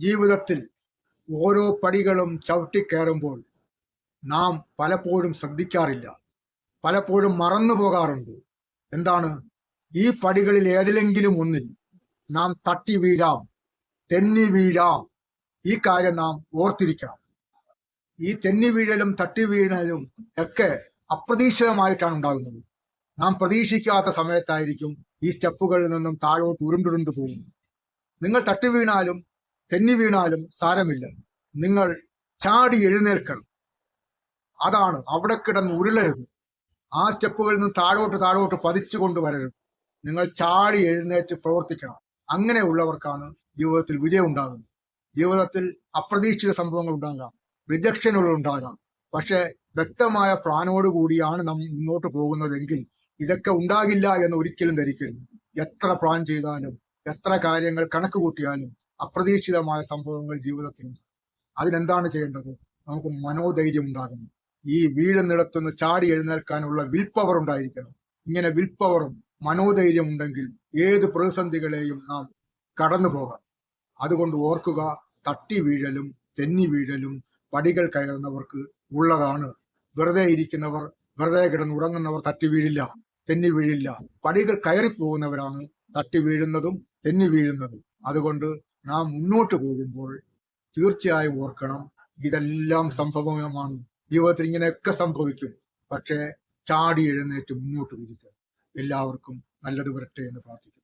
ജീവിതത്തിൽ ഓരോ പടികളും ചവിട്ടിക്കയറുമ്പോൾ നാം പലപ്പോഴും ശ്രദ്ധിക്കാറില്ല. പലപ്പോഴും മറന്നു പോകാറുണ്ട്. എന്താണ്? ഈ പടികളിൽ ഏതിലെങ്കിലും ഒന്നിൽ നാം തട്ടി വീഴാം തെന്നി വീഴാം. ഈ കാര്യം നാം ഓർത്തിരിക്കണം. ഈ തെന്നി വീഴലും തട്ടി വീഴലും ഒക്കെ അപ്രതീക്ഷിതമായിട്ടാണ് ഉണ്ടാകുന്നത്. നാം പ്രതീക്ഷിക്കാത്ത സമയത്തായിരിക്കും ഈ സ്റ്റെപ്പുകളിൽ നിന്നും താഴോട്ട് ഉരുണ്ടുരുണ്ടു പോകുന്നത്. നിങ്ങൾ തട്ടി വീണാലും തെന്നി വീണാലും സാരമില്ല. നിങ്ങൾ ചാടി എഴുന്നേൽക്കണം. അതാണ് അവിടെ കിടന്ന് ഉരുളരുത്. ആ സ്റ്റെപ്പുകളിൽ നിന്ന് താഴോട്ട് താഴോട്ട് പതിച്ചു കൊണ്ടുവരരുത് നിങ്ങൾ ചാടി എഴുന്നേറ്റ് പ്രവർത്തിക്കണം. അങ്ങനെയുള്ളവർക്കാണ് ജീവിതത്തിൽ വിജയം ഉണ്ടാകുന്നത്. ജീവിതത്തിൽ അപ്രതീക്ഷിത സംഭവങ്ങൾ ഉണ്ടാകാം. റിജക്ഷനുകൾ ഉണ്ടാകാം. പക്ഷെ വ്യക്തമായ പ്ലാനോട് കൂടിയാണ് നാം മുന്നോട്ട് പോകുന്നതെങ്കിൽ ഇതൊക്കെ ഉണ്ടാകില്ല എന്ന് ഒരിക്കലും ധരിക്കരുത്. എത്ര പ്ലാൻ ചെയ്താലും എത്ര കാര്യങ്ങൾ കണക്ക് കൂട്ടിയാലും അപ്രതീക്ഷിതമായ സംഭവങ്ങൾ ജീവിതത്തിലുണ്ട് അതിനെന്താണ് ചെയ്യേണ്ടത്? നമുക്ക് മനോധൈര്യം ഉണ്ടാകണം. ഈ വീഴുന്നിടത്തുനിന്ന് ചാടി എഴുന്നേൽക്കാനുള്ള വിൽ പവർ ഉണ്ടായിരിക്കണം. ഇങ്ങനെ വിൽ പവറും മനോധൈര്യം ഉണ്ടെങ്കിൽ ഏത് പ്രതിസന്ധികളെയും നാം കടന്നു പോകാം. അതുകൊണ്ട് ഓർക്കുക തട്ടി വീഴലും തെന്നി വീഴലും പടികൾ കയറുന്നവർക്ക് ഉള്ളതാണ്. വെറുതെ ഇരിക്കുന്നവർ വെറുതെ കിടന്ന് ഉറങ്ങുന്നവർ തട്ടി വീഴില്ല തെന്നി വീഴില്ല. പടികൾ കയറിപ്പോകുന്നവരാണ് തട്ടി വീഴുന്നതും തെന്നി വീഴുന്നതും. അതുകൊണ്ട് നാം മുന്നോട്ട് പോകുമ്പോൾ തീർച്ചയായും ഓർക്കണം ഇതെല്ലാം സംഭവമാണ്. ജീവിതത്തിൽ ഇങ്ങനെയൊക്കെ സംഭവിക്കും. പക്ഷേ ചാടി എഴുന്നേറ്റ് മുന്നോട്ട് പോയിരിക്കുക എല്ലാവർക്കും നല്ലത് വരട്ടെ എന്ന് പ്രാർത്ഥിക്കുന്നു.